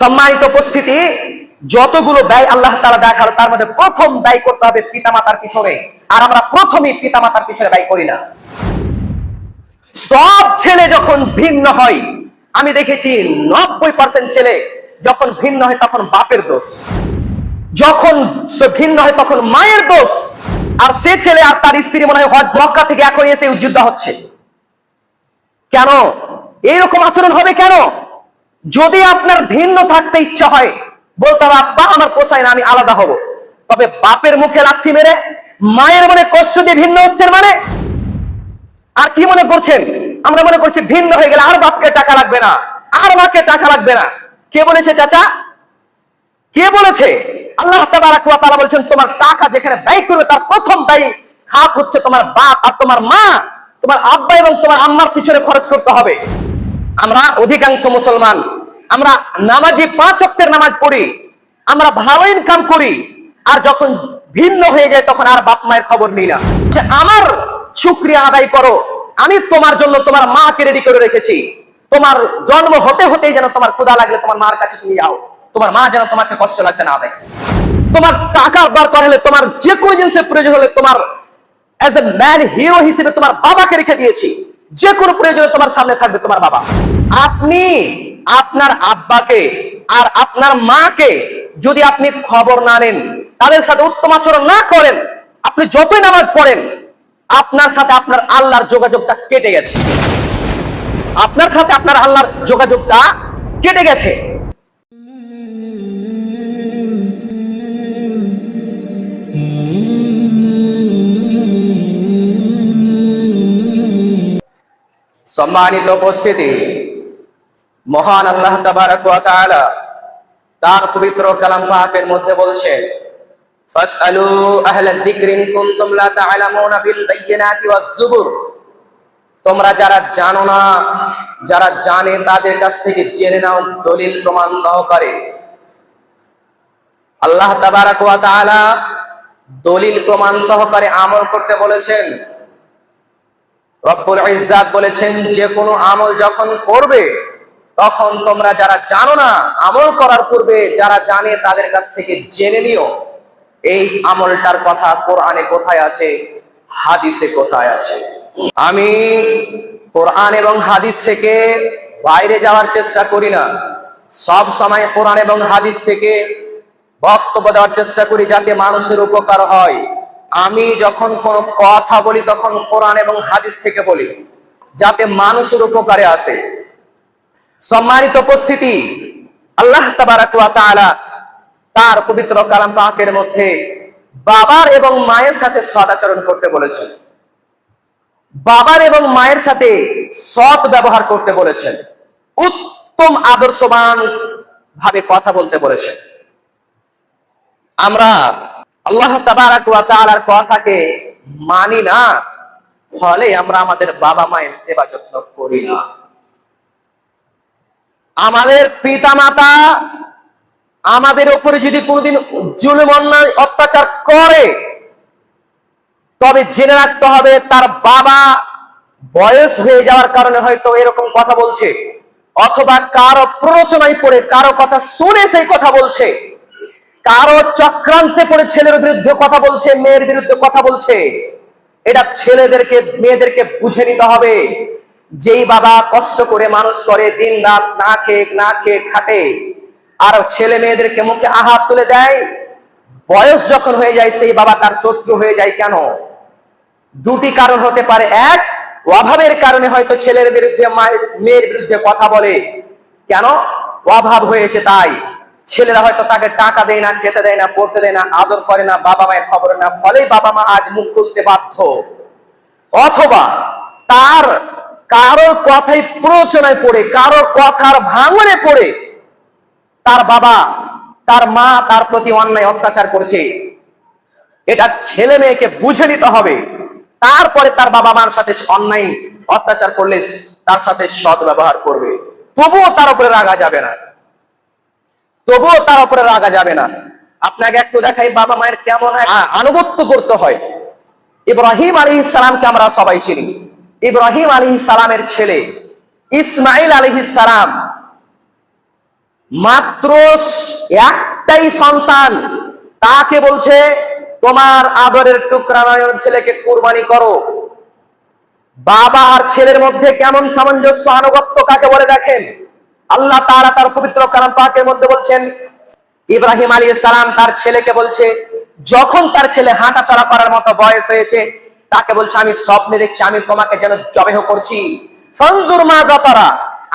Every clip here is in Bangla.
সম্মানিত উপস্থিতি, যতগুলো ব্যয় আল্লাহ তারা দেখাল তার মধ্যে প্রথম ব্যয় করতে হবে পিতামাতার পিছনে। আর আমরা প্রথমেই পিতামাতার পিছনে ব্যয় করি না। সব ছেলে যখন ভিন্ন হয়, আমি দেখেছি নব্বই পার্সেন্ট ছেলে যখন ভিন্ন হয় তখন বাপের দোষ। যখন ভিন্ন হয় তখন মায়ের দোষ। আর সে ছেলে আর তার স্ত্রী মনে হয় হজ মক্কা থেকে এখন এসে যুদ্ধ হচ্ছে। কেন? এইরকম আচরণ হবে কেন? যদি আপনার ভিন্ন থাকতে ইচ্ছা হয়, বলতে হবে, আব্বা, আমার পোষায় না, আমি আলাদা হব। তবে বাপের মুখে লাথি মেরে, মায়ের মনে কষ্ট দিয়ে ভিন্ন হচ্ছেন মানে? আর কি মনে করছেন? আমরা মনে করছি ভিন্ন হয়ে গেলে আর বাপকে টাকা লাগবে না, আর মাকে টাকা লাগবে না। কে বলেছে, চাচা? কে বলেছে? আল্লাহ তাআলা বলেছেন, তোমার টাকা যেখানে ব্যয় করবে, তার প্রথম ব্যয় খাত হচ্ছে তোমার বাপ আর তোমার মা। তোমার আব্বা এবং তোমার আম্মার পিছনে খরচ করতে হবে। আমরা অধিকাংশ মুসলমান, আমরা নামাজি পাঁচ ওয়াক্তের নামাজ পড়ি, আমরা ভালো ইনকাম করি, আর যখন ভিন্ন হয়ে যায় তখন আর বাপ মায়ের খবর নিই না। আমার শুক্রিয়া আদায় করো, আমি তোমার জন্য তোমার মাকে রেডি করে রেখেছি। তোমার জন্ম হতে হতেই যেন তোমার ক্ষুধা লাগলে তোমার মার কাছে তুমি যাও। তোমার মা যেন তোমাকে কষ্ট লাগতে না দেয়। তোমার টাকার দরকার হলে, তোমার যে কোনো জিনিসের প্রয়োজন হলে তোমার অ্যাজ এ ম্যান হিরো হিসেবে তোমার বাবাকে রেখে দিয়েছি। যে কোনো প্রয়োজনে তোমার সামনে থাকবে তোমার বাবা। আপনি আপনার আব্বাকে আর আপনার মাকে যদি আপনি খবর না নেন, তাদের সাথে উত্তম আচরণ না করেন, আপনি যতই নামাজ পড়েন, আপনার সাথে আপনার আল্লাহর যোগাযোগটা কেটে গেছে। আপনার সাথে আপনার আল্লাহর যোগাযোগটা কেটে গেছে। সম্মানিত উপস্থিতি। মহান আল্লাহ তাবারাক ওয়া তাআলা তার পবিত্র কালাম পাকের মধ্যে বলছেন, ফাসআলু আহলা যিকরি ইন কুনতুম লা তা'লামুনা বিল বায়িনাতি ওয়াজ তোমরা যারা জানো না, যারা জানে তাদের কাছ থেকে জেনে নাও দলিল প্রমাণ সহকারে। আল্লাহ তাবারাক ওয়া দলিল প্রমাণ সহকারে আমল করতে বলেছেন রব্বুল ইজ্জাত বলেছেন যে কোনো আমল যখন করবে, তখন তোমরা যারা জানো না আমল করার পূর্বে, যারা জানে তাদের কাছ থেকে জেনে নিও। এই আমলটার কথা কোরআনে কোথায় আছে? হাদিসে কোথায় আছে? আমি কোরআন এবং হাদিস থেকে বাইরে যাওয়ার চেষ্টা করি না। সব সময় কোরআন এবং হাদিস থেকে বক্তব্য দেওয়ার চেষ্টা করি যাতে মানুষের উপকার হয়। আমি যখন কোন কথা বলি, তখন কোরআন এবং হাদিস থেকে বলি, যাতে মানুষের উপকারে আসে। সম্মানিত উপস্থিতি, আল্লাহ তার পবিত্র কালাম পাকের মধ্যে বাবার এবং মায়ের সাথে সদাচরণ করতে বলেছেন। বাবার এবং মায়ের সাথে সৎ ব্যবহার করতে বলেছেন। উত্তম আদর্শবান ভাবে কথা বলতে বলেছেন। আমরা আল্লাহ তাআলার কথাকে মানি না, ফলে আমরা আমাদের বাবা মায়ের সেবা যত্ন করি না। আমাদের পিতামাতা আমাদের উপরে যদি কোনোদিন জুলুম, অন্যায়, অত্যাচার করে, তবে জেনে রাখতে হবে তার বাবা বয়স হয়ে যাওয়ার কারণে হয়তো এরকম কথা বলছে, অথবা কারও প্ররোচনায় পড়ে কারও কথা শুনে সেই কথা বলছে। কারও চক্রান্তে পড়ে ছেলের বিরুদ্ধে কথা বলছে, মেয়ের বিরুদ্ধে কথা বলছে, এটা ছেলেদেরকে, মেয়েদেরকে বুঝে নিতে হবে। যেই বাবা কষ্ট করে মানুষ করে, দিন রাত না খেয়ে না খেয়ে খাটে, আর ছেলে মেয়েদেরকে মুখে আহাত তুলে দেয়, বয়স যখন হয়ে যায়, সেই বাবা তার শত্রু হয়ে যায় কেন? দুটি কারণ হতে পারে। এক, অভাবের কারণে হয়তো ছেলের বিরুদ্ধে মেয়ের বিরুদ্ধে কথা বলে। কেন? অভাব হয়েছে তাই। ছেলেরা হয়তো তাকে টাকা দেয় না, খেতে দেয় না, পড়তে দেয় না, আদর করে না, বাবা মায়ের খবর না, ফলেই বাবা মা আজ মুখ খুলতে বাধ্য। অথবা তার কারও কথাই প্রচনায় পড়ে কারও কথার ভাঙনে পড়ে, তার বাবা, তার মা তার প্রতি অন্যায় অত্যাচার করছে। এটা ছেলে মেয়েকে বুঝে নিতে হবে। তারপরে তার বাবা মার সাথে অন্যায় অত্যাচার করলে তার সাথে সৎ ব্যবহার করবে। তবুও তার উপরে রাগা যাবে না। তবুও তার উপরে রাগা যাবে না। আপনাকে একটু দেখাই বাবা মায়ের কেমন হয় আনুগত্য করতে হয়। ইব্রাহিম আলী সালামকে আমরা সবাই চিনি। ইব্রাহিম আলী সালামের ছেলে ইসমাইল আলী সালাম মাত্র একটাই সন্তান। তাকে বলছে তোমার আদরের টুকরা নয়ন ছেলেকে কোরবানি করো। বাবা আর ছেলের মধ্যে কেমন সামঞ্জস্য আনুগত্য কাকে বলে দেখেন? আল্লাহ তারা তার পবিত্র কালাম পাকের মধ্যে বলছেন, ইব্রাহিম আলী সালাম তার ছেলেকে বলছে, যখন তার ছেলে হাঁটা চলা করার মতো বয়স হয়েছে, তাকে বলছে, আমি স্বপ্নে দেখছি, আমি তোমাকে যেন জবেহ করছি। ফনজুর মা যতরা,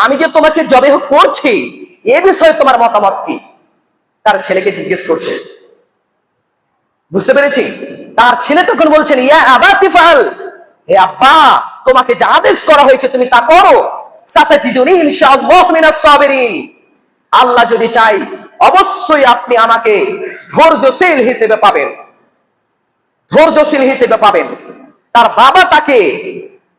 আমি যে তোমাকে জবেহ করছি, এ বিষয়ে তোমার মতামত কি? তার ছেলেকে জিজ্ঞেস করছে। বুঝতে পেরেছি? তার ছেলে তখন বলছেন, ইয়া আবা তিফাল, হে আব্বা, তোমাকে যা আদেশ করা হয়েছে তুমি তা করো। আল্লাহ যদি চাই অবশ্যই আপনি আমাকে ধৈর্যশীল হিসেবে পাবেন। ধৈর্যশীল হিসেবে পাবেন। তার বাবা তাকে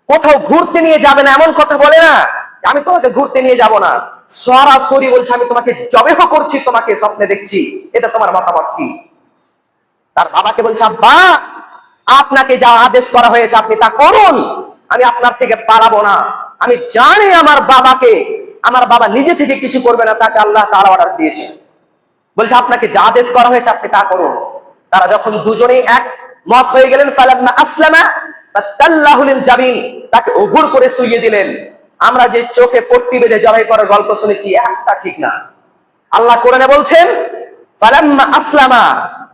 কোথাও ঘুরতে নিয়ে যাবে না, এমন কথা বলে না আমি তোমাকে ঘুরতে নিয়ে যাব না। সরাসরি বলছে, আমি তোমাকে জবেহ করছি, তোমাকে স্বপ্নে দেখছি। এটা তোমার মতামত কি? তার বাবাকে বলছে, আব্বা, আপনাকে যা আদেশ করা হয়েছে, আপনি তা করুন। আমি আপনার থেকে পালাবো না। আমি জানি আমার বাবাকে, আমার বাবা নিজে থেকে কিছু করবে না, তাকে আল্লাহ তার অর্ডার দিয়েছে। বলছে, আপনাকে যা আদেশ করা হয়েছে, আপনি তা করুন। তারা যখন দুজনেই এক মত হয়ে গেলেন আসলামা তাকে উভুর করে দিলেন। আমরা যে চোখে পট্টি বেঁধে জবাই করার গল্প শুনেছি, একটা ঠিক না। আল্লাহ কোরআনে বলছেন আসলামা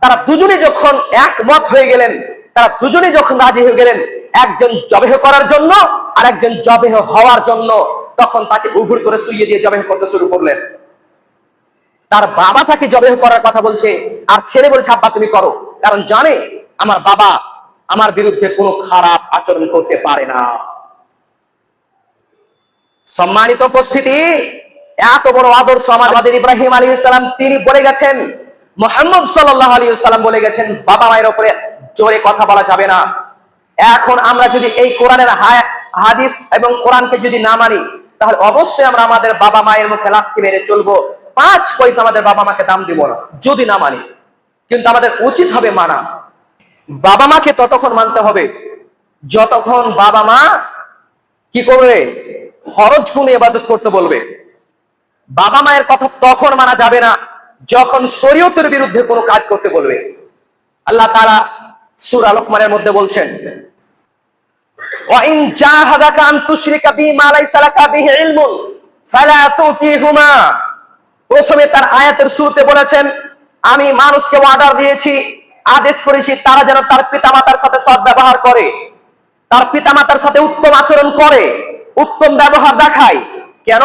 তারা দুজনে যখন একমত হয়ে গেলেন, তারা দুজনে যখন রাজি হয়ে গেলেন, একজন জবেহ করার জন্য আর একজন জবেহ হওয়ার জন্য তখন তাকে উভুর করে শুইয়ে দিয়ে জবেহ করতে শুরু করলেন। তার বাবা তাকে জবেহ করার কথা বলছে, আর ছেলে বলছে, আব্বা, তুমি করো। কারণ জানে, আমার বাবা আমার বিরুদ্ধে কোনো খারাপ আচরণ করতে পারে না। সম্মানিত উপস্থিতি, এত বড় আদর্শ আমাদের ইব্রাহিম আলী ইসলাম তিনি বলে গেছেন, মোহাম্মদ সাল্লাহ আলী সাল্লাম বলে গেছেন, বাবা মায়ের উপরে জোরে কথা বলা যাবে না। এখন আমরা যদি এই কোরআনের হা- হাদিস এবং কোরআনকে যদি না মানি, তাহলে অবশ্যই আমরা আমাদের বাবা মায়ের মুখে লাথি মেরে চলবো। পাঁচ পয়সা আমাদের বাবা মাকে দাম দিব না, যদি না মানি। কিন্তু আমাদের উচিত হবে মানা। বাবা মাকে ততক্ষণ মানতে হবে। যতক্ষণ বাবা মা কি করবে? খরচ গুণে ইবাদত করতে বলবে। বাবা মায়ের কথা তখন মানা যাবে না, যখন শরীয়তের বিরুদ্ধে কোনো কাজ করতে বলবে। আল্লাহ তারা সুর আলোকমানের মধ্যে বলছেন প্রথমে তার আয়াতের শুরুতে বলেছেন, আমি মানুষকে অর্ডার দিয়েছি, আদেশ করেছি, তারা যেন তার পিতামাতার সাথে সৎ ব্যবহার করে, তার পিতামাতার সাথে উত্তম আচরণ করে, উত্তম ব্যবহার দেখায়। কেন?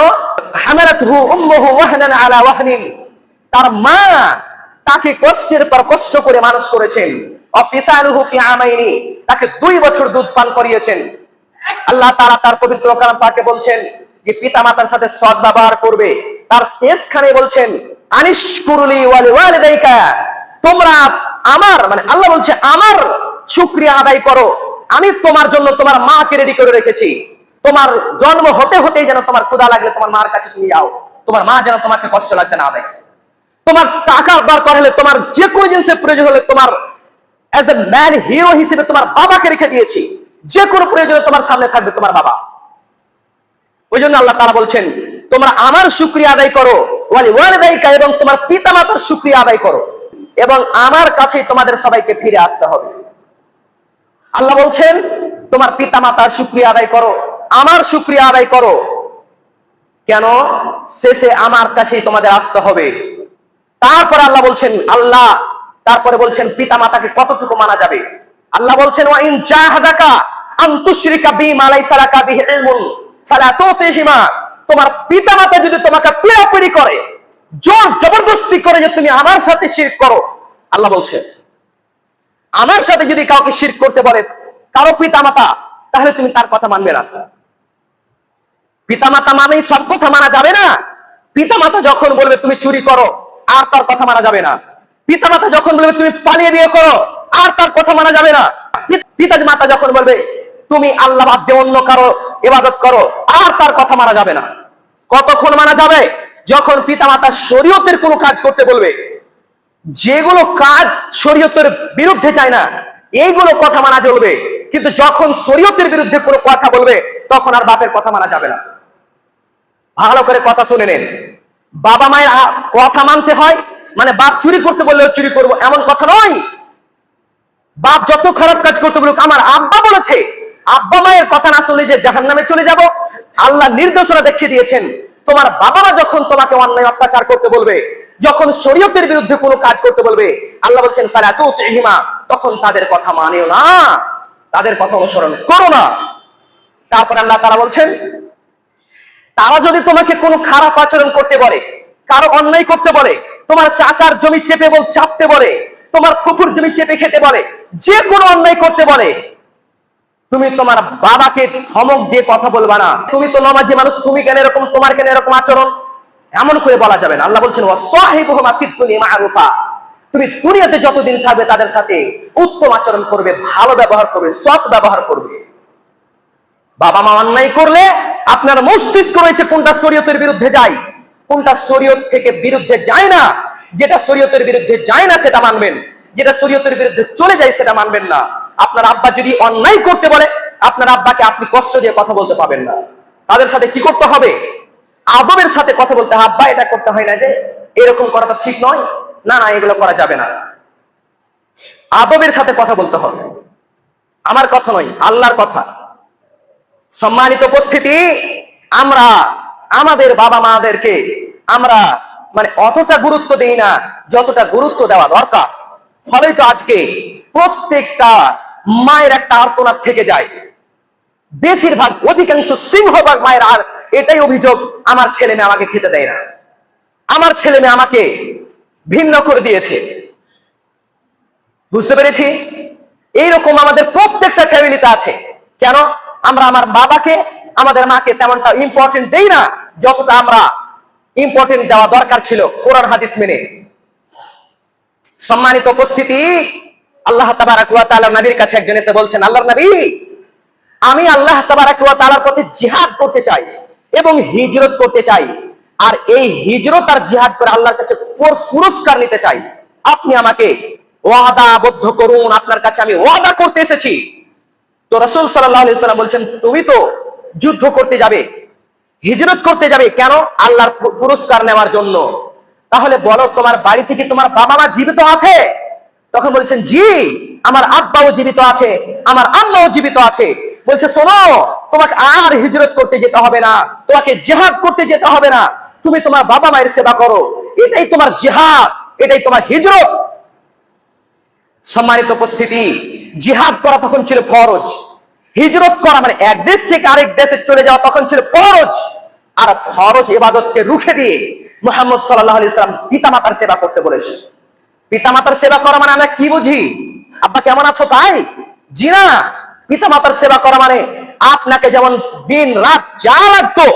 হামারাতহু উম্মুহু ওয়াহনান আলা ওয়াহনিন। তার মা তাকে কষ্টের পর কষ্ট করে মানুষ করেছেন। তাকে দুই বছর দুধ পান করিয়েছেন। আল্লাহ তারা তার পবিত্র কালাম পাকে বলছেন যে পিতা মাতার সাথে সৎ ব্যবহার করবে। তার শেষখানে বলছেন আনিস কুরুলি তোমরা আমার মানে আল্লাহ বলছে, আমার শুকরিয়া আদায় করো। আমি তোমার জন্য তোমার মাকে রেডি করে রেখেছি। তোমার জন্ম হতে হতেই যেন তোমার ক্ষুধা লাগলে তোমার মার কাছে তুমি যাও। তোমার মা যেন তোমাকে কষ্ট লাগতে না দেয়। তোমার টাকা দরকার হলে, তোমার যে কোনো জিনিসের প্রয়োজন হলে তোমার অ্যাজ এ ম্যান হিরো হিসেবে তোমার বাবাকে রেখে দিয়েছি। যে কোনো প্রয়োজনে তোমার সামনে থাকবে তোমার বাবা। ওই জন্য আল্লাহ তারা বলছেন, তোমরা আমার শুক্রিয়া আদায় করো, ওয়ালি ওয়ালিদাইকা, এবং তোমার পিতা মাতার শুক্রিয়া আদায় করো, এবং আমার কাছে তোমাদের সবাইকে ফিরে আসতে হবে। আল্লাহ বলছেন, তোমার পিতা মাতার শুক্রিয়া আদায় করো, আমার শুক্রিয়া আদায় করো। কেন? শেষে আমার কাছেই তোমাদের আসতে হবে। তারপর আল্লাহ বলছেন, আল্লাহ তারপরে বলছেন পিতা মাতাকে কতটুকু মানা যাবে? আল্লাহ বলছেন, ওয়া ইন জাহাদাকা আন তুশরিকা বি মা লাইসা লাকা বিহি ইলমুন ফালা তুতিহিমা। তোমার পিতা মাতা যদি তোমাকে পিড়াপিড়ি করে, জোর জবরদস্তি করে যে তুমি আমার সাথে শিরক করো, আল্লাহ বলছে আমার সাথে যদি কাউকে শিরক করতে বলে, কারও পিতা মাতা তাহলে তুমি তার কথা মানবে না। পিতা মাতা মানেই সব কথা মানা যাবে না। পিতা মাতা যখন বলবে, তুমি চুরি করো, আর তার কথা মানা যাবে না। পিতামাতা যখন বলবে, তুমি পালিয়ে বিয়ে করো, আর তার কথা মানা যাবে না। পিতা মাতা যখন বলবে, তুমি আল্লাহ বাদ দিয়ে অন্য কারও ইবাদত করো, আর তার কথা মানা যাবে না। কতক্ষণ মানা যাবে? যখন পিতামাতা শরীয়তের কোনো কাজ করতে বলবে, যেগুলো কাজ শরীয়তের বিরুদ্ধে যায় না, এইগুলো কথা মানা চলবে। কিন্তু যখন শরীয়তের বিরুদ্ধে কোনো কথা বলবে, তখন আর বাপের কথা মানা যাবে না। ভালো করে কথা শুনে নেন। বাবা মায়ের কথা মানতে হয় মানে বাপ চুরি করতে বললেও চুরি করব, এমন কথা নয়। বাপ যত খারাপ কাজ করতে বলুক, আমার আব্বা বলেছে, আব্বা মায়ের কথা না শুনলে যে জাহান নামে চলে যাব। আল্লাহ নির্দেশনা দেখিয়ে দিয়েছেন, তোমার বাবা মা যখন তোমাকে অন্যায় অত্যাচার করতে বলবে, যখন শরীয়তের বিরুদ্ধে কোনো কাজ করতে বলবে, আল্লাহ বলছেন, ফালা তুতিহিমা তখন তাদের কথা মানেও না। তাদের কথা অনুসরণ করো না। তারপর আল্লাহ তারা বলছেন, তারা যদি তোমাকে কোনো খারাপ আচরণ করতে বলে, কারও অন্যায় করতে বলে তোমার চাচার জমি চেপে বল চাপতে বলে, তোমার ফুফুর জমি চেপে খেতে বলে, যে কোনো অন্যায় করতে বলে। তুমি তোমার বাবাকে ধমক দিয়ে কথা বলবা না। তুমি তো নমাজি মানুষ, তুমি কেন এরকম, তোমার কেন এরকম আচরণ? এমন করে বলা যাবে না। আল্লাহ বলছেন তুমি দুনিয়াতে যতদিন থাকবে তাদের সাথে উত্তম আচরণ করবে, ভালো ব্যবহার করবে, সৎ ব্যবহার করবে। বাবা মা অন্যায় করলে আপনার মস্তিষ্ক রয়েছে কোনটা শরীয়তের বিরুদ্ধে যায়? কোনটা শরীয়ত থেকে বিরুদ্ধে যায় না, যেটা শরীয়তের বিরুদ্ধে যায় না সেটা মানবেন। যেটা শরীয়তের বিরুদ্ধে চলে যায় সেটা মানবেন না। আপনার আব্বা যদি অন্যায় করতে বলে, আপনার আব্বাকে আপনি কষ্ট দিয়ে কথা বলতে পাবেন না। তাদের সাথে কি করতে হবে? আদবের সাথে কথা বলতে আব্বা, এটা করতে হয় না যে এরকম করাটা ঠিক নয়। না না, এগুলো করা যাবে না। আদবের সাথে কথা বলতে হবে। আমার কথা নয়, আল্লাহর কথা। সম্মানিত উপস্থিতি, আমরা আমাদের বাবা মাদেরকে আমরা মানে অতটা গুরুত্ব দেই না, যতটা গুরুত্ব দেওয়া দরকার। ফলে তো আজকে প্রত্যেকটা মায়ের একটা আর্তনাদ থেকে যায়। বেশিরভাগ, অধিকাংশ সিংহভাগ মায়ের আর এটাই অভিযোগ, আমার ছেলে মেয়ে আমাকে খেতে দেয় না। আমার ছেলে মেয়ে আমাকে ভিন্ন করে দিয়েছে। বুঝতে পেরেছি? এইরকম আমাদের প্রত্যেকটা ফ্যামিলিতে আছে। কেন? আমরা আমার বাবাকে আমাদের মাকে তেমনটা ইম্পর্টেন্ট দেই না, যতটা আমরা ইম্পর্টেন্ট দেওয়া দরকার ছিল কোরআন হাদিস মেনে। সম্মানিত উপস্থিতি, আল্লাহ তাবারাক ওয়া নবীর কাছে একজন এসে বলছেন, আল্লাহর নবী, আমি আল্লাহ তাবারাক ওয়া তাআলার পথে জিহাদ করতে চাই এবং হিজরত করতে চাই। আর এই হিজরত আর জিহাদ করে আল্লাহর কাছে পুর- পুরস্কার নিতে চাই। আপনি আমাকে ওয়াদা আবদ্ধ করুন, আপনার কাছে আমি ওয়াদা করতে এসেছি। তো রসুল সাল্লাম বলছেন, তুমি তো যুদ্ধ করতে যাবে, হিজরত করতে যাবে কেন? আল্লাহর পুরস্কার নেওয়ার জন্য। তাহলে বলো, তোমার বাড়ি থেকে তোমার বাবা মা জীবিত আছে? তখন বলছেন, জি, আমার আব্বাও জীবিত আছে, আমার আম্মাও জীবিত আছে। বলছে, শোনো, তোমাকে আর হিজরত করতে যেতে হবে না, তোমাকে জেহাদ করতে যেতে হবে না, তুমি তোমার বাবা মায়ের সেবা করো। এটাই তোমার জেহাদ, এটাই তোমার হিজরত। সম্মানিত উপস্থিতি, জিহাদ করা তখন ছিল ফরজ। হিজরত করা মানে এক দেশ থেকে আরেক দেশে চলে যাওয়া তখন ছিল ফরজ। আর ফরজ এবাদতকে রুখে দিয়ে মোহাম্মদ সাল্লাহ ইসলাম পিতামাতার সেবা করতে বলেছে পিতামাতার সেবা করা মানে আমরা কি বুঝি? আব্বা কেমন আছো? তাই? জি না। পিতামাতার সেবা করা মানে আপনাকে যেমন দিন রাত যা লাগতো,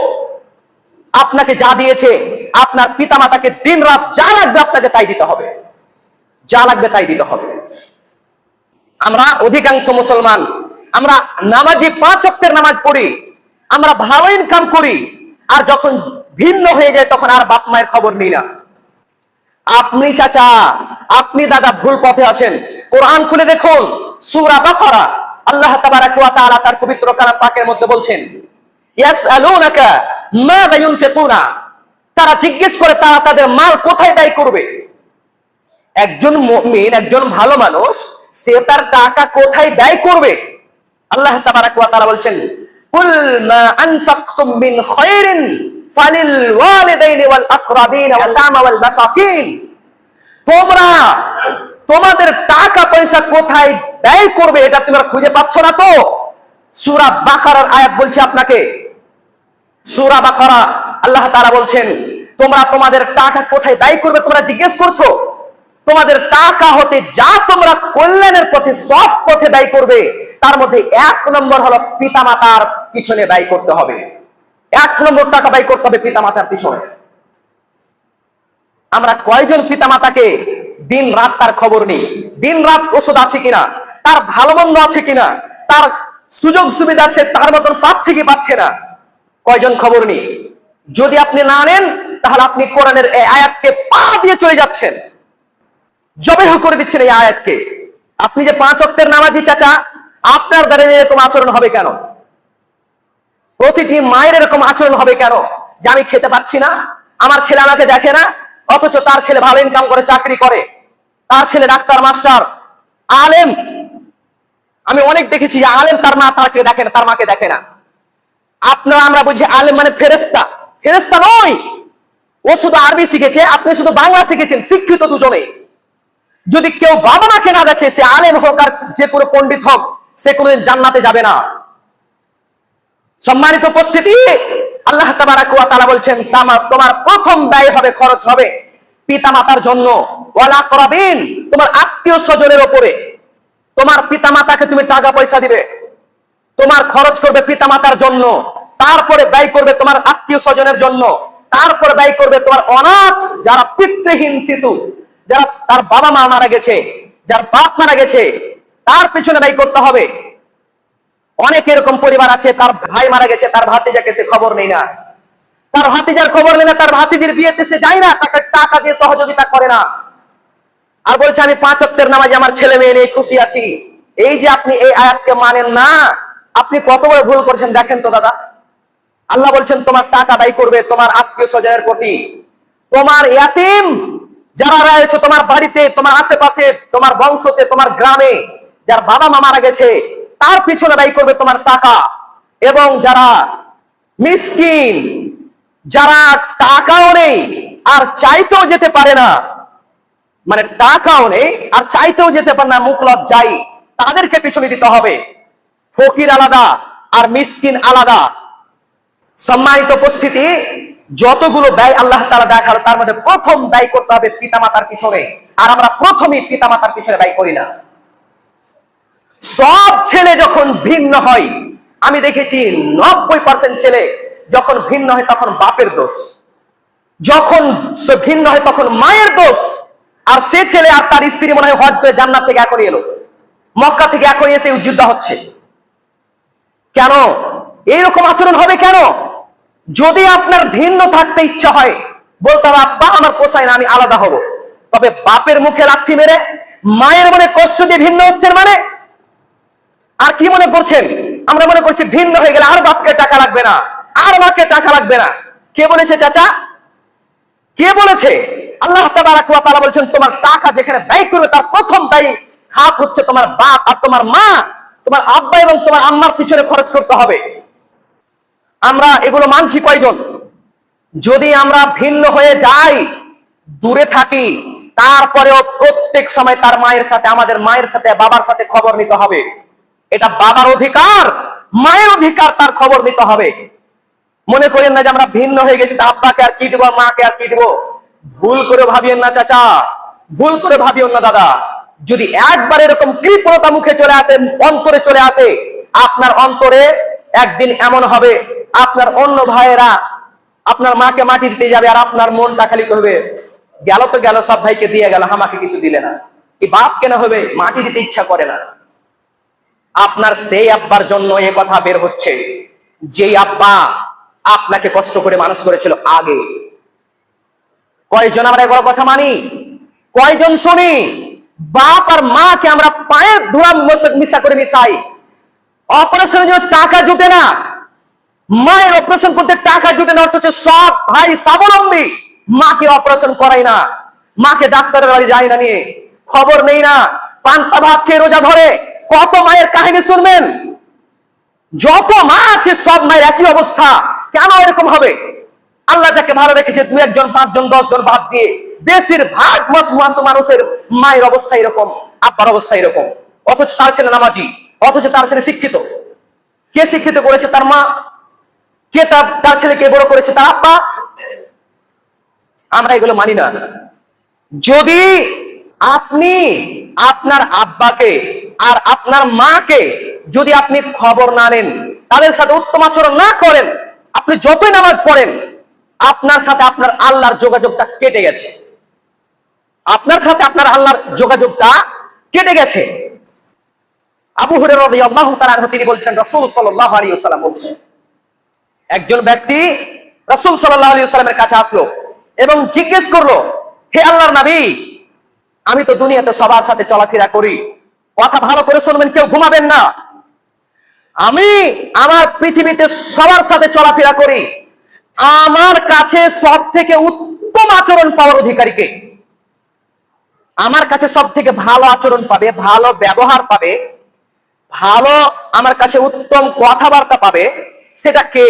আপনাকে যা দিয়েছে, আপনার পিতামাতাকে দিন রাত যা লাগবে আপনাকে তাই দিতে হবে। যা লাগবে তাই দিতে হবে। আমরা অধিকাংশ মুসলমান আমরা নামাজি পাঁচ অক্টের নামাজ পড়ি, আমরা ভালো ইনকাম করি, আর যখন ভিন্ন হয়ে যায় তখন আর বাপ মায়ের খবর নিই না। আপনি চাচা, আপনি দাদা ভুল পথে আছেন। কোরআন খুলে দেখুন, সূরা বাকারা। আল্লাহ তার পবিত্র কালাম পাকের মধ্যে বলছেন তারা জিজ্ঞেস করে, তারা তাদের মাল কোথায় ব্যয় করবে? একজন মুমিন, একজন ভালো মানুষ, সে তার টাকা কোথায় ব্যয় করবে? আল্লাহ তাবারাক ওয়া তাআলা বলছেন, কুল মা আনফাকতুম মিন খায়রিন ফালিল ওয়ালিদাইনি ওয়াল আকরাবিন ওয়াল ইয়াতামা ওয়াল মাসাকিন। তোমরা তোমাদের টাকা পয়সা কোথায় ব্যয় করবে এটা তোমরা খুঁজে পাচ্ছ না তো? সূরা বাকারার আয়াত বলছে আপনাকে। সূরা বাকারা, আল্লাহ তাআলা বলছেন, তোমরা তোমাদের টাকা কোথায় ব্যয় করবে তোমরা জিজ্ঞেস করছ? তোমাদের টাকা হতে যা তোমরা কল্যাণের পথে সৎ পথে ব্যয় করবে। তার মধ্যে এক নম্বর হলো পিতামাতার পিছনে ব্যয় করতে হবে। এক নম্বর টাকা ব্যয় করতে হবে পিতামাতার পিছনে। আমরা কয়জন পিতামাতাকে দিন রাত তার খবর নেই? দিন রাত ওষুধ আছে কিনা? তার ভালো মন্দ আছে কিনা? তার সুযোগ সুবিধা সে তার মতন পাচ্ছে কি পাচ্ছে না? কয়জন খবর নেই? যদি আপনি না নেন, তাহলে আপনি কোরআনের এই আয়াতকে পা দিয়ে চলে যাচ্ছেন। জবেহ করে দিচ্ছেন এই আয়াতকে। আপনি যে পাঁচ অক্টের নামাজি চাচা আপনার দ্বারা এরকম আচরণ হবে কেন? প্রতিটি মায়ের এরকম আচরণ হবে কেন? যে আমি খেতে পাচ্ছি না, আমার ছেলে আমাকে দেখে না, অথচ তার ছেলে ভালো ইনকাম করে, চাকরি করে। তার ছেলে ডাক্তার, মাস্টার, আলেম। আমি অনেক দেখেছি যে আলেম তার মা তাকে দেখে না, তার মাকে দেখে না। আপনারা, আমরা বুঝি আলেম মানে ফেরেস্তা ফেরেস্তা নয়। ও শুধু আরবি শিখেছে, আপনি শুধু বাংলা শিখেছেন, শিক্ষিত দুজনে। যদি কেউ বাবা মাকে না দেখে, সে আলেম হোক আর যে কোনো পণ্ডিত হোক সে কোনোদিন জান্নাতে যাবে না। সম্মানিত উপস্থিতি, আল্লাহ তাআলা বলছেন তোমার প্রথম ব্যয় হবে, খরচ হবে পিতামাতার জন্য। ওয়ালা করাবিন তোমার আত্মীয় স্বজনের উপরে তোমার পিতামাতাকে তুমি টাকা পয়সা দিবে। তোমার খরচ করবে পিতামাতার জন্য। তারপরে ব্যয় করবে তোমার আত্মীয় স্বজনের জন্য। তারপরে ব্যয় করবে তোমার অনাথ, যারা পিতৃহীন শিশু, যারা তার বাবা মা মারা গেছে, যার বাপ মারা গেছে। তার পিছনে ব্যয় করতে হবে। অনেক এরকম পরিবার আছে, তার ভাই মারা গেছে, তার ভাতিজাকে সে খবর নেই না। তার ভাতিজার খবর নেই না তার ভাতিজির বিয়েতে সে যায় না, তাকে টাকা দিয়ে সহযোগিতা করে না। আর বলছে, আমি পাঁচ অক্টের নামাজে আমার ছেলে মেয়ে নিয়ে খুশি আছি। এই যে আপনি এই আয়াতকে মানেন না, আপনি কত বড় ভুল করছেন দেখেন তো দাদা। আল্লাহ বলছেন, তোমার টাকা ব্যয় করবে তোমার আত্মীয় স্বজনের প্রতি। তোমার ইয়াতিম যারা রয়েছে, তোমার বাড়িতে, তোমার আশেপাশে, তোমার বংশতে, তোমার গ্রামে যার বাবা মা মারা গেছে, তার পিছনে ব্যয় করবে তোমার টাকা। এবং যারা মিসকিন, যারা টাকাও নেই আর চাইতেও যেতে পারে না মানে টাকাও নেই আর চাইতেও যেতে পারে না, মুখ লজ্জাই তাদেরকে পিছনে দিতে হবে। ফকির আলাদা আর মিসকিন আলাদা। সম্মানিত উপস্থিতি, যতগুলো ব্যয় আল্লাহ তারা দেখাল তার মধ্যে প্রথম ব্যয় করতে হবে পিতামাতার পিছনে। আর আমরা প্রথমেই পিতামাতার পিছনে ব্যয় করি না। সব ছেলে যখন ভিন্ন হয়, আমি দেখেছি নব্বই পার্সেন্ট ছেলে যখন ভিন্ন হয় তখন বাপের দোষ। যখন ভিন্ন হয় তখন মায়ের দোষ। আর সে ছেলে আর তার স্ত্রী মনে হয় হজ করে জান্নাত থেকে এখনই এলো। মক্কা থেকে এখনই এসে যুদ্ধ হচ্ছে। কেন? এইরকম আচরণ হবে কেন? যদি আপনার ভিন্ন থাকতে ইচ্ছা হয়, বলতে হবে, আব্বা, আমার পোষায় না, আমি আলাদা হব। তবে বাপের মুখে লাথি মেরে, মায়ের মনে কষ্ট দিয়ে ভিন্ন হচ্ছেন মানে আর কি মনে করছেন? আমরা মনে করছি ভিন্ন হয়ে গেলে আর বাপকে টাকা লাগবে না, আর মাকে টাকা লাগবে না। কে বলেছে চাচা? কে বলেছে? আল্লাহ ওয়া বলছেন, তোমার টাকা যেখানে ব্যয় করবে, তার প্রথম ব্যয় খাত হচ্ছে তোমার বাপ আর তোমার মা। তোমার আব্বা এবং তোমার আম্মার পিছনে খরচ করতে হবে। আমরা এগুলো মানছি কয়জন? যদি আমরা ভিন্ন হয়ে যাই, দূরে থাকি, তারপরেও প্রত্যেক সময় তার মায়ের সাথে, আমাদের মায়ের সাথে, বাবার সাথে খবর নিতে হবে। এটা বাবার অধিকার, মায়ের অধিকার, তার খবর নিতে হবে। মনে করেন না যে আমরা ভিন্ন হয়ে গেছি, তা আব্বাকে আর কি দেবো মাকে আর কি দেবো? ভুল করে ভাবিয়েন না, চাচা। ভুল করে ভাবিয়েন না, দাদা। যদি একবার এরকম কৃপণতা মুখে চলে আসে, অন্তরে চলে আসে, আপনার অন্তরে একদিন এমন হবে, আপনার অন্য ভাইয়েরা আপনার মাকে মাটি দিতে যাবে, আর আপনার মনটা খালি হবে গেল তো গেল, সব ভাইকে দিয়ে গেল, আমাকে কিছু দিলে না। এই বাপ কেন হবে? মাটি দিতে ইচ্ছা করে না। আপনার সেই আব্বার জন্য এ কথা বের হচ্ছে। যেই আব্বা আপনাকে কষ্ট করে মানুষ করেছিল আগে। কয়জন আমরা এগুলো কথা মানি? কয়জন শুনি? বাপ আর মাকে আমরা পায়ের ধুলা মিশা করে মিশাই। অপারেশনের জন্য টাকা জুটে না। মায়ের অপারেশন করতে টাকা জুটে না অথচ সব ভাই স্বাবলম্বী। মাকে অপারেশন করাই না। মাকে ডাক্তারের বাড়ি যায় না নিয়ে। খবর নেই না। পান্তা ভাত খেয়ে রোজা ধরে। কত মায়ের কাহিনী শুনবেন? যত মা আছে, সব মায়ের একই অবস্থা। কেন এরকম হবে? আল্লাহ যাকে ভালো রেখেছে, দু একজন, পাঁচজন, দশজন বাদ দিয়ে বেশিরভাগ মানুষের মায়ের অবস্থা এরকম, আব্বার অবস্থা এরকম। অথচ তার ছেলে নামাজি, অথচ তার ছেলে শিক্ষিত। কে শিক্ষিত করেছে তার মা? কে তার তার ছেলেকে বড় করেছে তার আব্বা? আমরা এগুলো মানি না। যদি আপনি আপনার আব্বাকে আর আপনার মাকে যদি আপনি খবর না নেন, তাদের সাথে উত্তম আচরণ না করেন, আপনি যতই নামাজ পড়েন, আপনার সাথে আপনার আল্লাহর যোগাযোগটা কেটে গেছে। আপনার সাথে আপনার আল্লাহর যোগাযোগটা কেটে গেছে। আবু হুরেরা তিনি বলছেন, রাসূল সাল্লাল্লাহু আলাইহি ওয়াসাল্লাম বলছেন, একজন ব্যক্তি রাসূল সাল্লাল্লাহু আলাইহি ওয়াসাল্লামের কাছে আসলো এবং জিজ্ঞেস করল, হে আল্লাহর নাবি, আমি তো দুনিয়াতে সবার সাথে চলাফেরা করি কথা ভালো করে শুনবেন, কেউ ঘুমাবেন না। আমি আমার পৃথিবীতে সবার সাথে চলাফেরা করি। আমার কাছে সব থেকে উত্তম আচরণ পাওয়ার অধিকারীকে আমার কাছে সব থেকে ভালো আচরণ পাবে, ভালো ব্যবহার পাবে, ভালো আমার কাছে উত্তম কথাবার্তা পাবে, সেটা কে?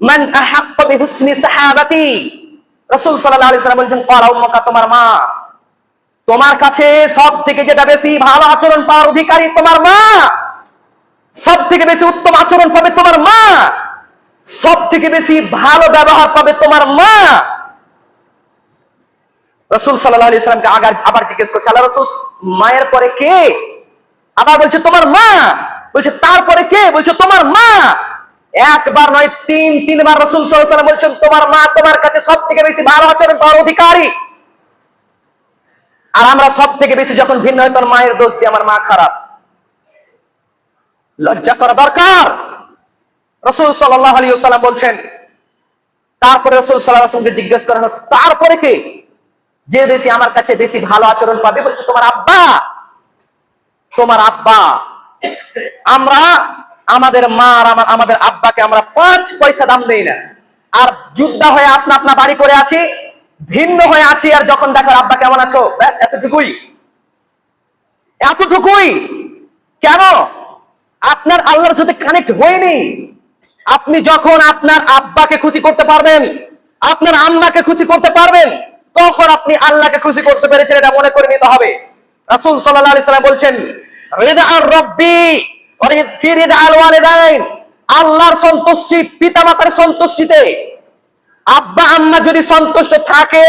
মান আহাক্কা বিহুসনি সাহাবাতি। রাসূল ক্বালা উম্মুকা, তোমার মা। তোমার কাছে সব থেকে যেটা বেশি ভালো আচরণ পাওয়ার অধিকারী তোমার মা। সব থেকে বেশি উত্তম আচরণ পাবে তোমার মা। সব থেকে বেশি ভালো ব্যবহার পাবে তোমার মা। রসুল সাল্লামকে আগার আবার জিজ্ঞেস করছে, আল্লাহ রসুল, মায়ের পরে কে? আবার বলছে, তোমার মা। বলছে, তারপরে কে? বলছে, তোমার মা। একবার নয়, তিন, তিনবার রসুল সাল্লাহ বলছেন, তোমার মা তোমার কাছে সব থেকে বেশি ভালো আচরণ পাওয়ার অধিকারী। আর আমরা সব থেকে বেশি যখন ভিন্ন হয় তোর মায়ের দোষ দিয়ে আমার মা খারাপ। লজ্জা করা দরকার। রসুল সাল্লাহ আলী সাল্লাম বলছেন, তারপরে রসুল সাল্লাহ জিজ্ঞেস করা হলো তারপরে কে? যে বেশি আমার কাছে বেশি ভালো আচরণ পাবে, বলছে, তোমার আব্বা। তোমার আব্বা। আমরা, আমাদের মা আর আমার, আমাদের আব্বাকে আমরা পাঁচ পয়সা দাম দেই না। আর যুদ্ধা হয়ে আপনা আপনা বাড়ি করে আছি ভিন্ন হয়ে আছি আর যখন দেখার আব্বা কেমন আছো? ব্যাস, এতটুকুই। এতটুকুই। কেন? আপনার আল্লাহর সাথে কানেক্ট হয়নি। আপনি যখন আপনার আব্বাকে খুশি করতে পারবেন, আপনার আম্মাকে খুশি করতে পারবেন, তখন আপনি আল্লাহকে খুশি করতে পেরেছেন এটা মনে করে নিতে হবে। রাসূল সাল্লাল্লাহু আলাইহি সাল্লাম বলছেন রিদা আর রব্বি ওয়া রিদা আল ওয়ালিদাইন। আল্লাহর সন্তুষ্টি পিতামাতার সন্তুষ্টিতে। আব্বা আম্মা যদি সন্তুষ্ট থাকে,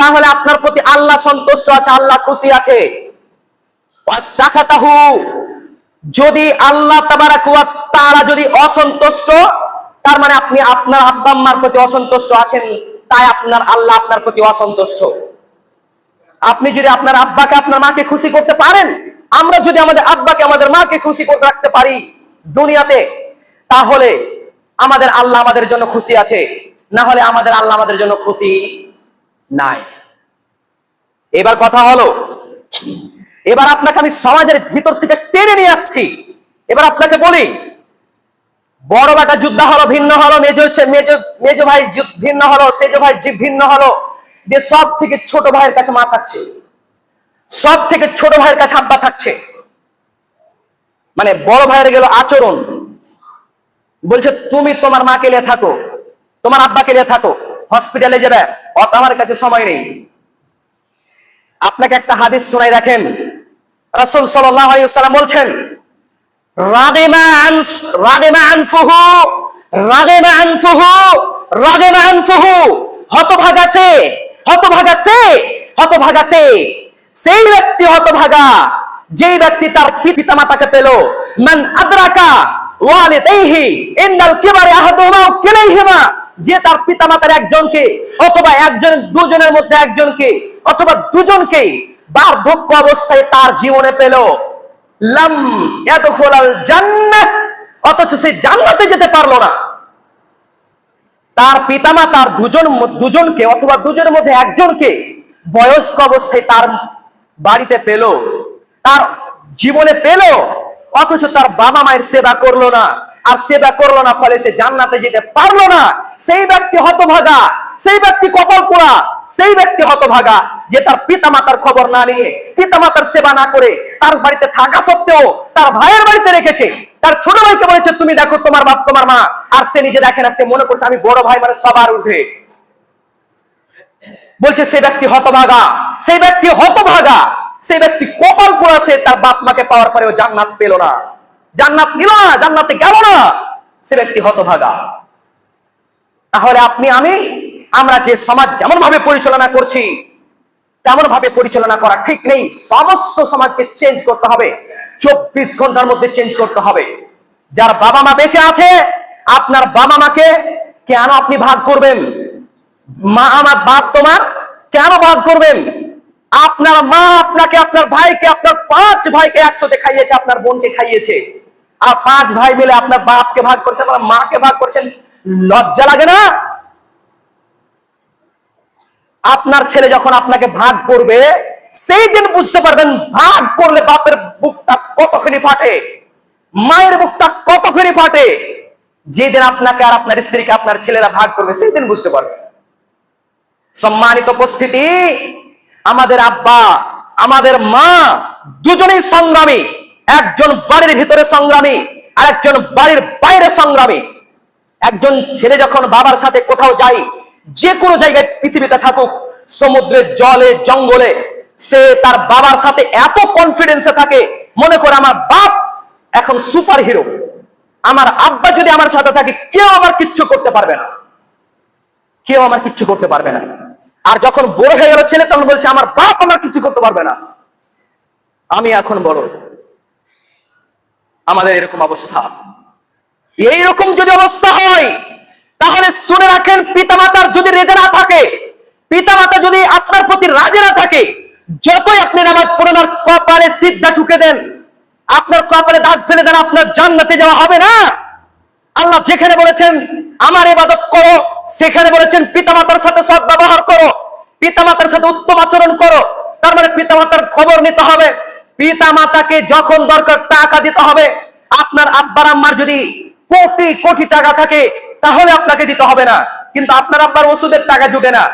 তাহলে আপনার প্রতি আল্লাহ সন্তুষ্ট আছে, আল্লাহ খুশি আছে। যদি আল্লাহ ওয়া যদি অসন্তুষ্ট, তার মানে আপনি আপনার আব্বা আম্মার প্রতি অসন্তুষ্ট আছেন, তাই আপনার আল্লাহ আপনার প্রতি অসন্তুষ্ট। আপনি যদি আপনার আব্বাকে, আপনার মাকে খুশি করতে পারেন, আমরা যদি আমাদের আব্বাকে, আমাদের মাকে খুশি করে রাখতে পারি দুনিয়াতে, তাহলে আমাদের আল্লাহ আমাদের জন্য খুশি আছে। না হলে আমাদের আল্লাহ আমাদের জন্য খুশি নাই। এবার কথা হলো, এবার আপনাকে আমি সমাজের ভিতর থেকে টেনে নিয়ে আসছি। এবার আপনাকে বলি, বড় বেটা যুদ্ধ হলো, ভিন্ন হলো, মেজ হচ্ছে, মেজ মেজ ভাই ভিন্ন হলো, সেজ ভাই জীব ভিন্ন হলো। দিয়ে সব থেকে ছোট ভাইয়ের কাছে মা থাকছে। সব থেকে ছোট ভাইয়ের কাছে আব্বা থাকছে। মানে বড় ভাইয়ের গেল আচরণ। বলছে, তুমি তোমার মাকে নিয়ে থাকো। তোমার আব্বাকে নিয়ে থাকো হসপিটালে যাবে। অত আমার কাছে সময় নেই। আপনাকে একটা হাদিস শোনাই রাখেন। রাসূল সাল্লাল্লাহু বলছেন হতভাগা সে হতভাগা সে হতভাগা সে। সেই ব্যক্তি হতভাগা, যেই ব্যক্তি তার পিতামাতাকে পেল। মান আদরাকা ওয়ালিদাইহি, ইন্নাল কিবারি আহাদুহুমা আও কিলাইহিমা। যে তার পিতামাতার একজনকে অথবা একজন, দুজনের মধ্যে একজনকে অথবা দুজনকে বার্ধক্য অবস্থায় তার জীবনে পেল। লাম ইয়াদখুলাল জান্নাহ, অথচ সে জান্নাতে যেতে পারল না। তার পিতামাতার দুজন দুজনকে অথবা দুজনের মধ্যে একজনকে বয়স্ক অবস্থায় তার বাড়িতে পেল। তার জীবনে পেল, অথচ তার বাবা মায়ের সেবা করল না। আর সেবা করল না, ফলে সে জান্নাতে যেতে পারল না। সেই ব্যক্তি হতভাগা, সেই ব্যক্তি কপাল পোড়া, সেই ব্যক্তি হতভাগা যে তার পিতা মাতার খবর না নিয়ে পিতা মাতার সেবা না করে, তার বাড়িতে থাকা সত্ত্বেও তার ভাইয়ের বাড়িতে রেখেছে। তার ছোট ভাইকে বলেছে, তুমি দেখো, তোমার বাপ, তোমার মা। আর সে নিজে দেখে না, সে মনে করছে, আমি বড় ভাই মানে সবার উঠে বলছে, সে ব্যক্তি হতভাগা, সেই ব্যক্তি হতভাগা, সেই ব্যক্তি কপাল পোড়া, সে তার বাপ মাকে পাওয়ার পরেও জান্নাত পেল না। জান্নাত নিল না, জান্নাতে গেল না। সে ব্যক্তি হতভাগা। তাহলে আপনি, আমি, আমরা যে সমাজ যেমন ভাবে পরিচালনা করছি তেমন ভাবে পরিচালনা করা ঠিক নেই। সমস্ত সমাজকে চেঞ্জ করতে হবে। চব্বিশ ঘণ্টার মধ্যে চেঞ্জ করতে হবে। যার বাবা মা বেঁচে আছে, আপনার বাবা মাকে কেন আপনি ভাগ করবেন? মা, আমার বাপ তোমার কেন ভাগ করবেন? আপনার মা আপনাকে, আপনার ভাইকে, আপনার পাঁচ ভাইকে একসাথে খাইয়েছে, আপনার বোনকে খাইয়েছে। আর পাঁচ ভাই মিলে আপনার বাপকে ভাগ করছেন, আপনার মাকে ভাগ করছেন, লজ্জা লাগে না? আপনার ছেলে যখন আপনাকে ভাগ করবে, সেই দিন বুঝতে পারবেন ভাগ করলে বাপের বুকটা কতখানি ফাটে, মায়ের বুকটা কতখানি ফাটে। যেদিন আপনাকে আর আপনার স্ত্রীকে আপনার ছেলেরা ভাগ করবে, সেই দিন বুঝতে পারবে সম্মানিত উপস্থিতি, আমাদের আব্বা, আমাদের মা, দুজনেই সংগ্রামী। একজন বাড়ির ভিতরে সংগ্রামী আর একজন বাড়ির বাইরে সংগ্রামী। একজন ছেলে যখন বাবার সাথে কোথাও যায়, যে কোনো জায়গায় পৃথিবীতে থাকুক, সমুদ্রের জলে, জঙ্গলে, সে তার বাবার সাথে এত কনফিডেন্সে থাকে, মনে করে আমার বাপ এখন সুপার হিরো আমার আব্বা যদি আমার সাথে থাকে, কেউ আমার কিচ্ছু করতে পারবে না। কেউ আমার কিচ্ছু করতে পারবে না। আর যখন বড় হয়ে গেল ছেলে, তখন বলছে, আমার বাপ আমার কিছু করতে পারবে না। আমি এখন বড়। আমাদের এরকম অবস্থা। এইরকম যদি অবস্থা হয়, তাহলে শুনে রাখেন, পিতামাতার যদি রেজা না থাকে, পিতামাতা যদি আপনার প্রতি রাজে না থাকে, যতই আপনি নামাজ পড়েন আর কপালে সিদ্ধা ঠুকে দেন, আপনার কপালে দাঁত ফেলে দেন, আপনার জান্নাতে যাওয়া হবে না। আল্লাহ যেখানে বলেছেন, আমার ইবাদত করো, সেখানে বলেছেন, পিতামাতার সাথে সৎ ব্যবহার করো, পিতামাতার সাথে উত্তম আচরণ করো। তার মানে পিতামাতার খবর নিতে হবে। পিতামাতাকে যখন দরকার টাকা দিতে হবে, আপনার আব্বার আম্মার যদি কোটি কোটি টাকা থাকে, তাহলে আপনাকে দিতে হবে না। কিন্তু আপনার আব্বার ওষুধের টাকা জুটে না।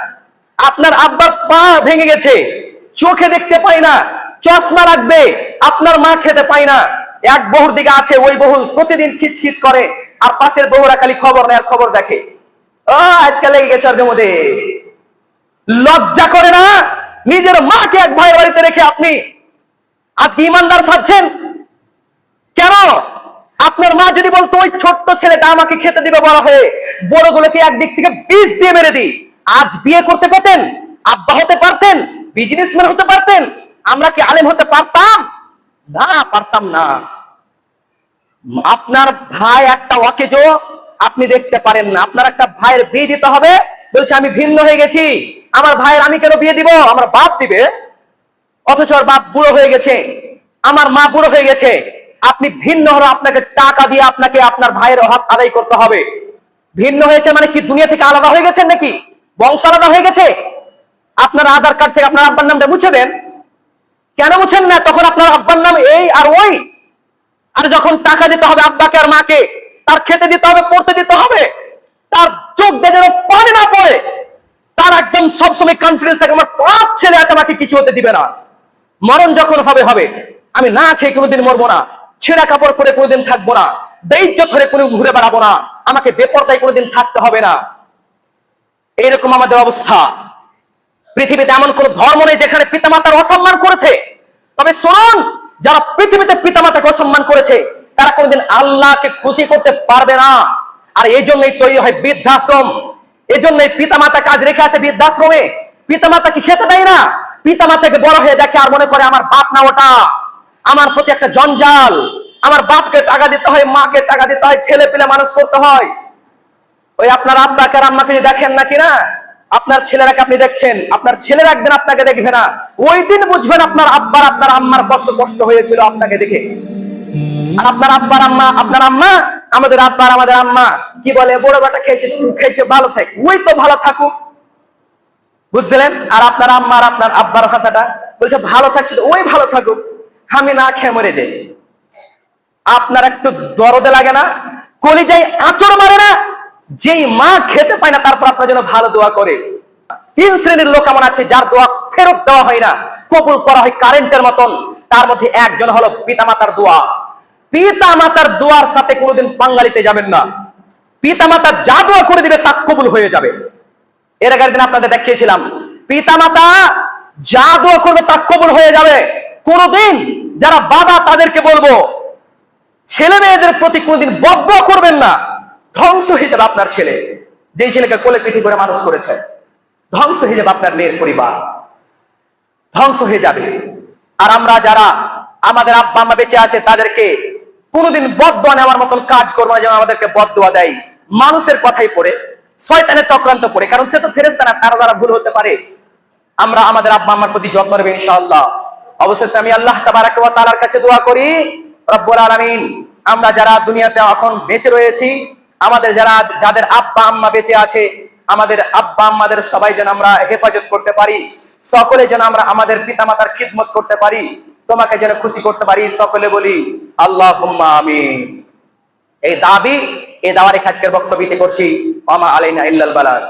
আপনার আব্বার পা ভেঙে গেছে, চোখে দেখতে পাই না, চশমা রাখবে আপনার মা খেতে পায় না। এক বহুর দিকে আছে, ওই বহু প্রতিদিন খিচখিচ করে, আর পাশের বহুরা খালি খবর নেয় আর খবর দেখে। ও আজকাল লেগে গেছে ওর মধ্যে লজ্জা করে না? নিজের মাকে এক ভাইয়ের বাড়িতে রেখে আপনি আজকে ইমানদার সাজছেন কেন? আপনার মা যদি বলতো, ওই ছোট্ট ছেলেটা আমাকে খেতে দিবে বলা হয়ে, বড়গুলোকে একদিক থেকে বীজ দিয়ে মেরে দিই। আজ বিয়ে করতে পেতেন, আব্বা হতে পারতেন বিজনেসম্যান হতে পারতেন, আমরা কি আলেম হতে পারতাম? না পারতাম না। আপনার ভাই একটা অকেজো আপনি দেখতে পারেন না। আপনার একটা ভাইয়ের বিয়ে দিতে হবে, বলছে, আমি ভিন্ন হয়ে গেছি। আমার ভাইয়ের আমি কেন বিয়ে দিব? আমার বাপ দিবে। অথচ ওর বাপ বুড়ো হয়ে গেছে। আমার মা বুড়ো হয়ে গেছে। আপনি ভিন্ন হলে আপনাকে টাকা দিয়ে আপনাকে আপনার ভাইয়ের অভাব আদায় করতে হবে। ভিন্ন হয়েছে মানে কি দুনিয়া থেকে আলাদা হয়ে গেছেন নাকি? বংশ আলাদা হয়ে গেছে? আপনার আধার কার্ড থেকে আপনার আব্বার নামটা মুছে দেন। কেন মুছেন না? তখন আপনার আব্বার নাম এই আর ওই। আর যখন টাকা দিতে হবে আব্বাকে আর মাকে, তার খেতে দিতে হবে, পড়তে দিতে হবে, তার চোখ যেন পানি না পড়ে, তার একদম সবসময় কনফিডেন্স থাকে, আমার পাঁচ ছেলে আছে, আমাকে কিছু হতে দিবে না। মরণ যখন হবে হবে। আমি না খেয়ে কোনোদিন মরবো না। ছেঁড়া কাপড় পরে কোনোদিন থাকব না। বেইজ্জত ধরে কোনো ঘুরে বেড়াবো না। আমাকে বেপরদায় কোনোদিন থাকতে হবে না। এইরকম আমাদের অবস্থা। পৃথিবীতে এমন কোন ধর্ম নেই যেখানে পিতামাতার অসম্মান করেছে। তবে শুনুন, যারা পৃথিবীতে পিতামাতাকে অসম্মান করেছে, তারা কোনোদিন আল্লাহকে খুশি করতে পারবে না। আর এই জন্যই তৈরি হয় বৃদ্ধাশ্রম। এই জন্যই পিতামাতা কাজ রেখে আছে বৃদ্ধাশ্রমে। পিতামাতা কি খেতে দেয় না? পিতামাতাকে বড় হয়ে দেখে আর মনে করে, আমার বাপ না ওটা। আমার প্রতি একটা জঞ্জাল। আমার বাপকে টাকা দিতে হয়, মাকে টাকা দিতে হয়, ছেলে পেলে মানুষ করতে হয়। ওই আপনার আব্বাকে আর আম্মাকে দেখেন না? আপনার ছেলেরাকে আপনি দেখছেন? আপনার ছেলেরা একদিন আপনাকে দেখবে না। ওই দিন বুঝবেন আপনার আব্বার, আপনার আম্মার কষ্ট কষ্ট হয়েছিল আপনাকে দেখে। আর আপনার আব্বার আম্মা, আপনার আম্মা, আমাদের আব্বার, আমাদের আম্মা, কি বলে, বড় বেটা খেয়েছে খেয়েছে, ভালো থাক। ওই তো ভালো থাকুক। বুঝলেন আর আপনার আম্মা আর আপনার আব্বার ভাষাটা বলছে, ভালো থাকছে ওই ভালো থাকুক, আমি না খেয়ে মরে যাই। আপনার একটু দরদে লাগে না? কলিজাই আচর মারে না? যেই মা খেতে পায় না, তারপর আপনার জন্য ভালো দোয়া করে। তিন শ্রেণির লোক এমন আছে, যার দোয়া ফেরত দেওয়া হয় না, কবুল করা হয় কারেন্টের মতন। তার মধ্যে একজন হলো পিতামাতার দোয়া। পিতামাতার দোয়ার সাথে কোনোদিন বাঙালিতে যাবেন না। পিতামাতা যা দোয়া করে দিবে, তা কবুল হয়ে যাবে। এর আগের দিন আপনাদের দেখিয়েছিলাম। পিতামাতা যা দোয়া করবে তা কবুল হয়ে যাবে। কোনোদিন যারা বাবা তাদেরকে বলব, ছেলে মেয়েদের প্রতি কোনোদিন বদ্ধ করবেন না। ধ্বংস হয়ে যাবে আপনার ছেলে। যেই ছেলেকে কোলে পিঠি করে মানুষ করেছে, ধ্বংস যাবে আপনার মেয়ের পরিবার। ধ্বংস হয়ে যাবে। আর আমরা যারা আমাদের আব্বা, আম্মা বেঁচে আছে, তাদেরকে কোনোদিন বদয়া নেওয়ার মতন কাজ করব না যেন আমাদেরকে বদয়া দেয়। মানুষের কথাই পড়ে। শয়তানের চক্রান্ত পড়ে কারণ সে তো ফেরেস্তা না তারা দ্বারা ভুল হতে পারে। আমরা আমাদের আব্বা আম্মার প্রতি যত্ন নেবে ইনশাআল্লাহ। অবশেষে আমি আল্লাহ তাবারাক ওয়া তাআলার কাছে দোয়া করি, রব্বুল আলামিন, আমরা যারা দুনিয়াতে এখন বেঁচে রয়েছি, আমাদের যারা, যাদের আব্বা আম্মা বেঁচে আছে, আমাদের আব্বা আম্মাদের সবাই যেন আমরা হেফাজত করতে পারি, সকলে যেন আমরা আমাদের পিতামাতার খিদমত করতে পারি, তোমাকে যেন খুশি করতে পারি, সকলে বলি আল্লাহ আমিন। এই দাবি এ দাওয়ারে খাজকের বক্তব্যতে করছি আমা আলাইনা ইল্লাল বালাগ।